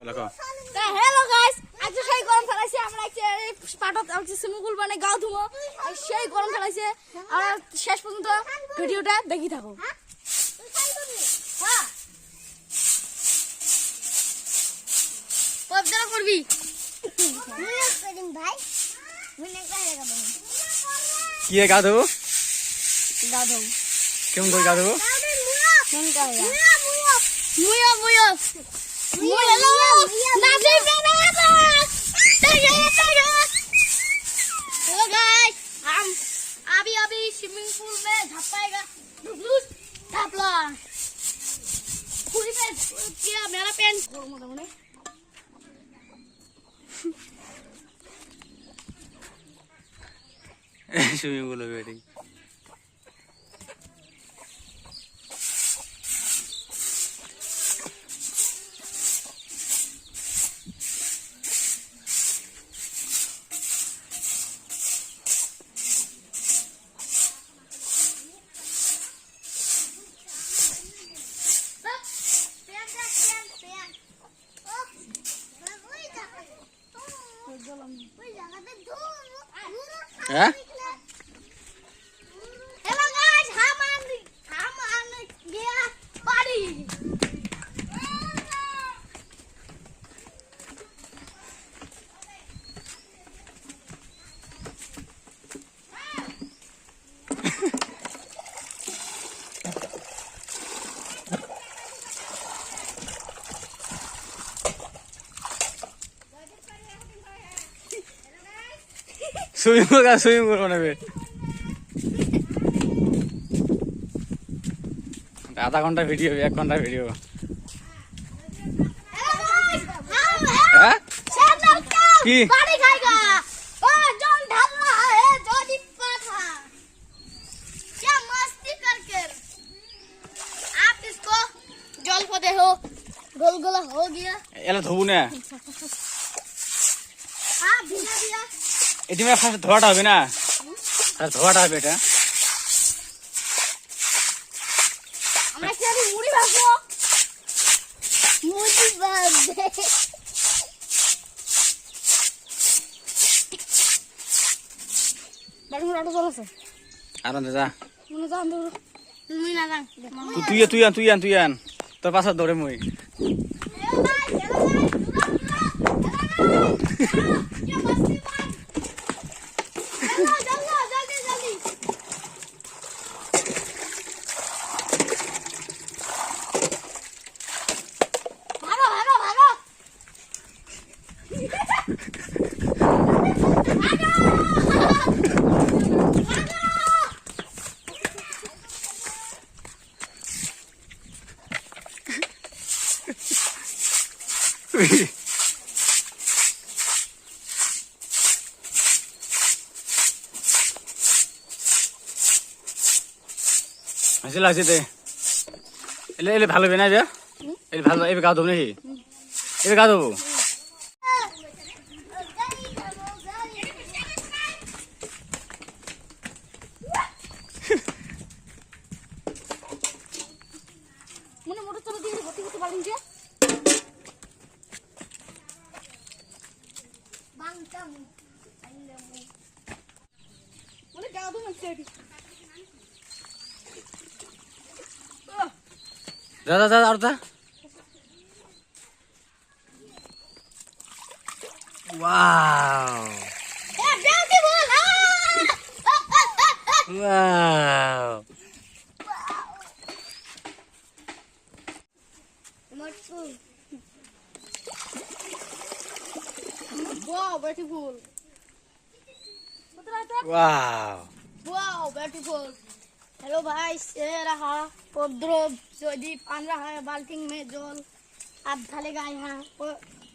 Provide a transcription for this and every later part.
Hello guys আজকে সেই গরম ফেলাইছে আমরা পাটত আজকে সুইমিং মানে গাও ধুমো সেই গরম ফেলাইছে। আমরা শেষ পর্যন্ত ভিডিওটা দেখি থাকো। হ্যাঁ। পবদারা করবি? কি গা দেবো গাও ধুম কেমন করে? গা মুয়া মুয়া মুয়ো। अभी अभी स्विमिंग पूल में झप पाएगा मेरा पेन स्विमिंग पूल में बैठी সুইমিং পুল সুইমিং পুল বানাবে আধা ঘন্টা ভিডিও এক ঘন্টা ভিডিও हेलो गाइस हम হ্যাঁ सैंडल का की? पानी खाएगा और जॉन ढल रहा है जॉनी पाठा क्या मस्ती करके आप इसको जल को देखो गोलगोला हो गया এলা ধোবো না এটি মানে ফার্স্ট ধোয়াটা হবে না? আর ধোয়াটা হবে এটা। আর যা। মনে তুই আন তুই আন তুই আন। তোর পাশে দৌড়ে মই হাসি লাগছে তে? এলে এলে ভালো হবে না এবার এলে ভালো এবার গা দেবো নাকি? এবার গা পারেন যে। বাংকাম যা যা যা আর যা wow wow Wow, beautiful. Wow. Wow, beautiful. Hello भाई ये रहा उपद्रव जयदीप आन रहा है बाल्टी में जल आप ढालेगा यहाँ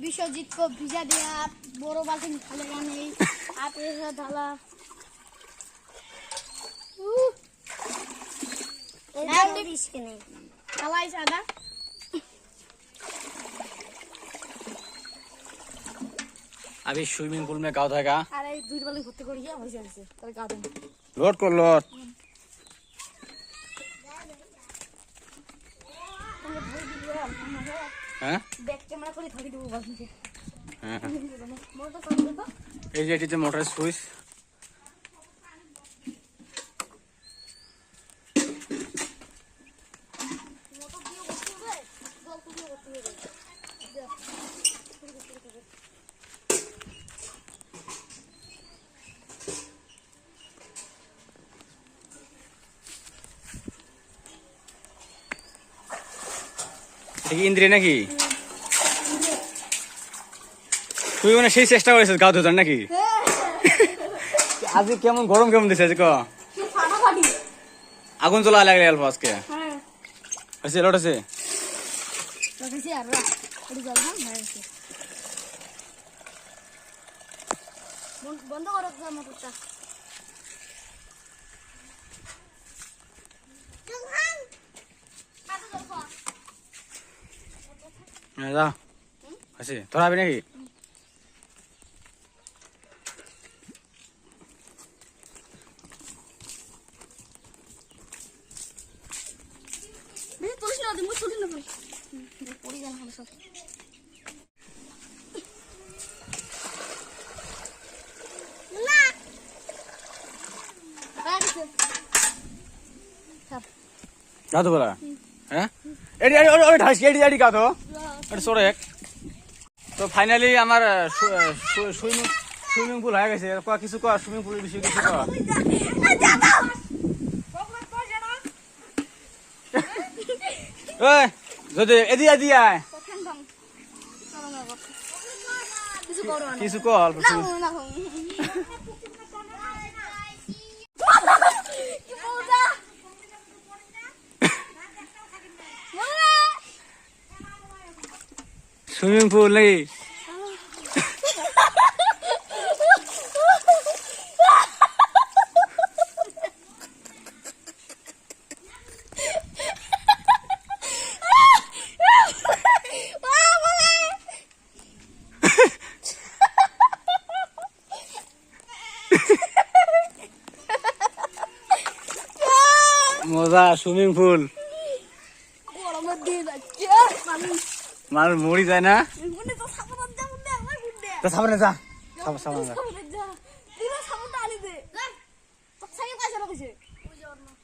विश्वजीत को भिजा दिया आप बोरो बाल्टी ढालेगा नहीं आप ऐसा ढाला ढाला इस आधा अभी स्विमिंग पूल में गाँव था का अरे दूध वाले घुटते को लिया वैसे से तेरे गाँव में लोट को लोट এই যে এটিতে মোটরের সুইচ। মোটর দিয়ে করতে হবে জল দিয়ে করতে হবে এটা কি ইন্দ্রিয় নাকি তুই মানে সেই চেষ্টা করেছিস গা ধুতার নাকি? আজকে কেমন গরম কেমন দিছে আজকে ক? কি ফাটাফাটি আগুন চলা লাগলে অল্প আজকে। হ্যাঁ। হয়েছে লট আছে রাখেছি আর রাখ একটু জল হ্যাঁ হয়ে গেছে বন্ধ- বন্ধ করো তো মোটরটা কাছে জল খাওয়া। হ্যাঁ, যা। হয়েছে তোরা হবে নাকি বেশি তুলিস না মুখ তুলিস না তুই পড়ি যান ভালো সব না রাখছে গা তো বলা হ্যাঁ? এডি এডি ওই ঢাস এডি এডি এটা সরে তো ফাইনালি আমার সুইমিং সুইমিং পুল হয়ে গেছে। ক কিছু ক সুইমিং পুলের বিষয়ে কিছু ক ওই যদি এদি এদি আয়। কিছু ক অল্প সুইমিং পুল নাকি? মজা সুইমিং পুল মানুষ মরি যায় না। তো সামনে যা। সামনে যা সাবধান যা পুরো সাবধান আনি দে তো সাইকেল কাছে রাখছে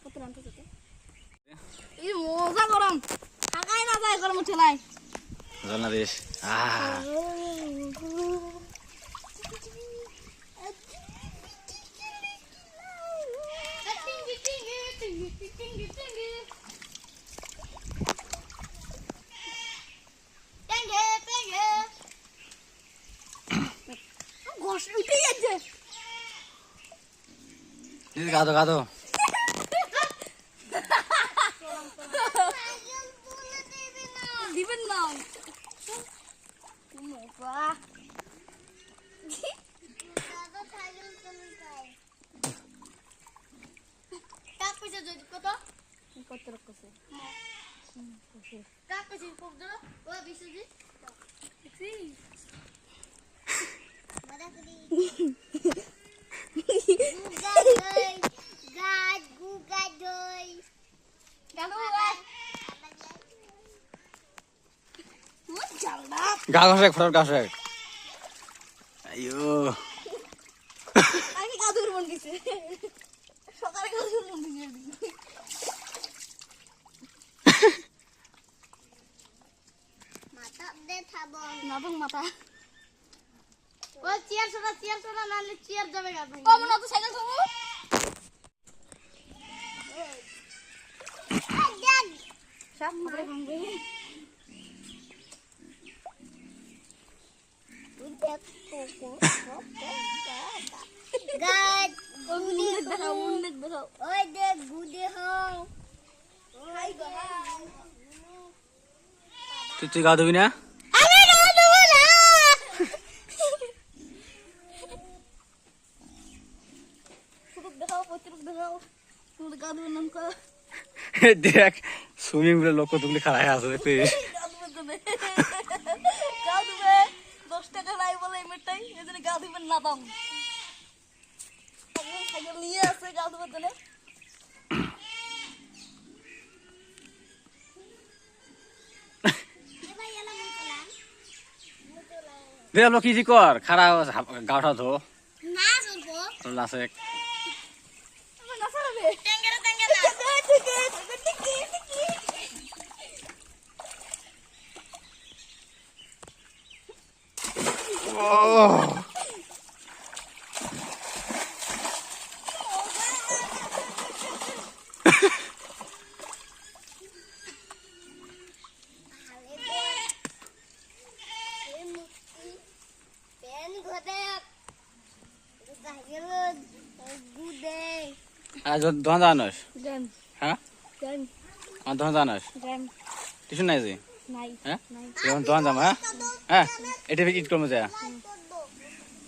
কত রান্তে যেতে এই মজা গরম থাকাই না যায় গরম চলাই জনাদেশ আহ ঘষ উঠে যাচ্ছে গাদো গাদো। দিবেন না মজা দাদা সাইকেল চলে যায় কাক পয়সা যদি কত কত রাখছে কাক পয়সা কত দিল ও বিশ্বজিৎ মারা করি গুগা দই গাছ গুগা দই গেল জালদা গা ঘষে ফটার গা ঘষে আইয়ো। আগে কাদুর মন গেছে সকালে কাদুর মন গেছে মাথা দে খাব নাটক মাথা ও চেয়ার সোনা চেয়ার সোনা নালে চেয়ার যাবে গা কম না তো সাইকেল চালাবো সব মাথা ভাঙবে গাছ উন্নত দেখাও উন্নত দেখাও ওই দেখ গুদে হও তুই তুই গা ধুবি না দেখ সুইমিং পুলের লোক কতগুলি খাড়াই আছে দেখছিস কাদুবের জন্য কাদুবে দশ টাকা নাই বলে মেটাই এই জন্য কাদুবের না দাম সাইকেল নিয়ে আসে জন্য এবার এলা মতলাম দে আপনি কি জি কর খারা গাওটা ধো না আজ দোকান জানাস হ্যাঁ? আমার দোকান জানাস টিউশন নাই যে হ্যাঁ? দোকান যাম হ্যাঁ? হ্যাঁ এটা ইট করব যা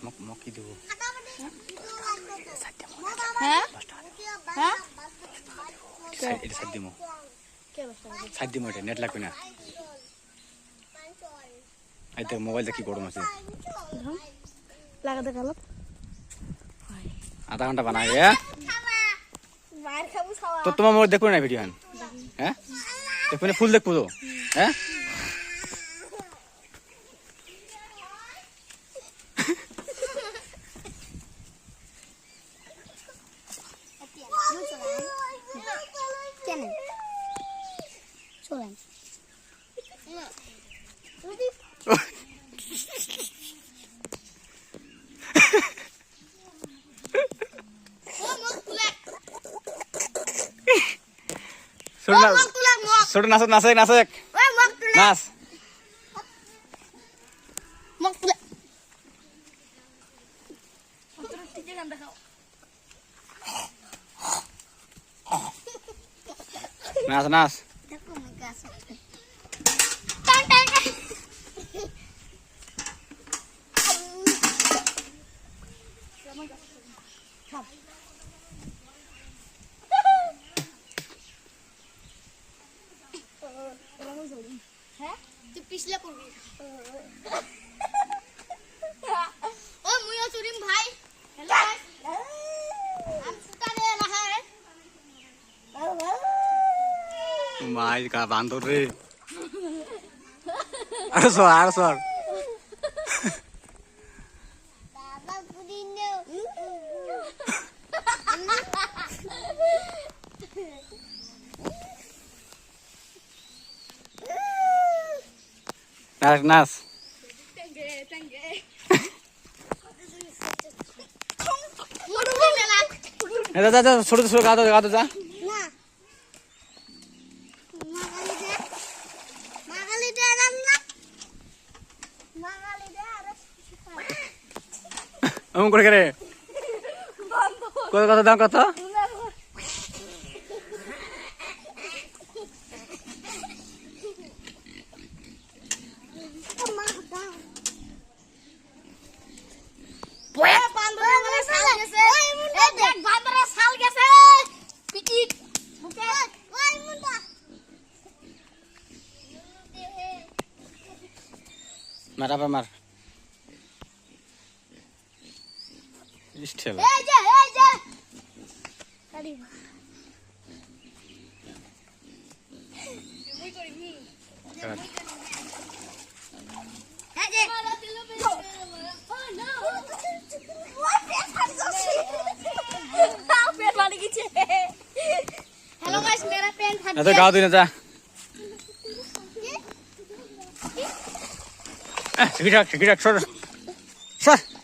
মোক মোক কি দিব হ্যাঁ হ্যাঁ? এটা সাইড দিমো। কে দিমো এটা নেট লাগবে না। এই দেখি গরম আছে? লাগাতে গেল। আধা ঘণ্টা হ্যাঁ তো তোমার মোবাইল দেখব না ভিডিও হ্যাঁ? দেখব না ফুল দেখব তো হ্যাঁ? চলেন ছোট না ছোট নাচক নাচে নাচক নাচ মগ তুলে নাচ নাচ দেখো মগ আছে হ্যাঁ তুই পিছলে করবি ও মুইও চুরিম ভাই হ্যালো আম ফুটারে রাহা মাই কা বান্দর রে। আর সর আর সর। নাচ নাচ। ছোট ছোট গাতো গাতো যা। এমন করে করে কত কত দাম কত? বয়া বান্দরে মানে Just chill. Hey, hey, hey, hey. Hello guys, my friend. Let's go, do it, Zha. Ah, shake it up, shake it up,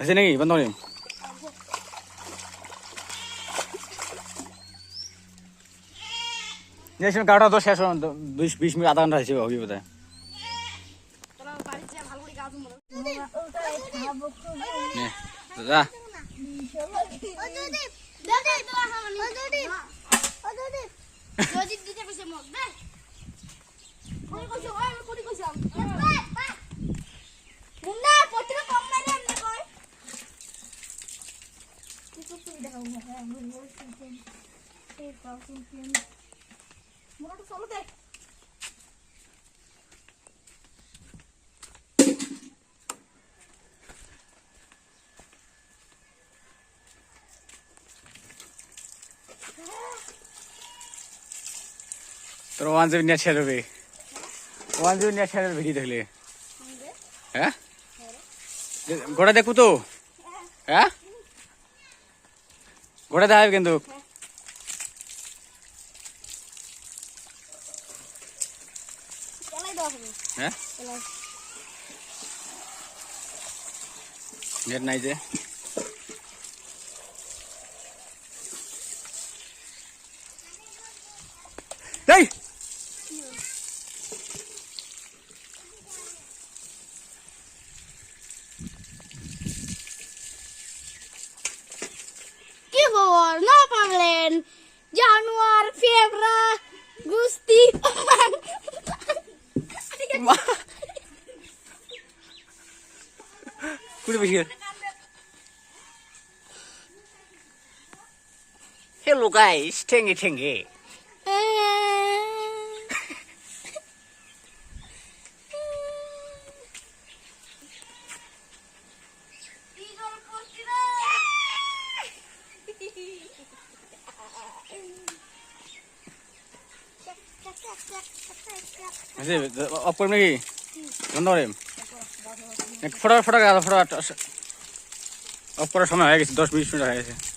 হয়েছে নাকি বন্ধ করি দেখছিলাম গাড়িটা তো শেষ বিশ বিশ মিনিট আধা ঘণ্টা হিসেবে হবে বোধ হয় যা তোর ওয়ান জিবি নেট শেয়ার হবে one GB net share video দেখলে? হ্যাঁ? গোটা দেখব তো হ্যাঁ? গোটা দেখা হবে কিন্তু চালাই দেওয়া হবে হ্যাঁ চালাই নেট নাই যে এই কি খবর না পারলেন জানুয়ার ফেব্রা গুস্তি কুড়ি বেশি হ্যালো গাইস ঠেঙ্গে ঠেঙ্গে অফ করব নাকি বন্ধ করিম ফটো ফটো ফটো অফ করার সময় হয়ে গেছে দশ বিশ মিনিট হয়ে গেছে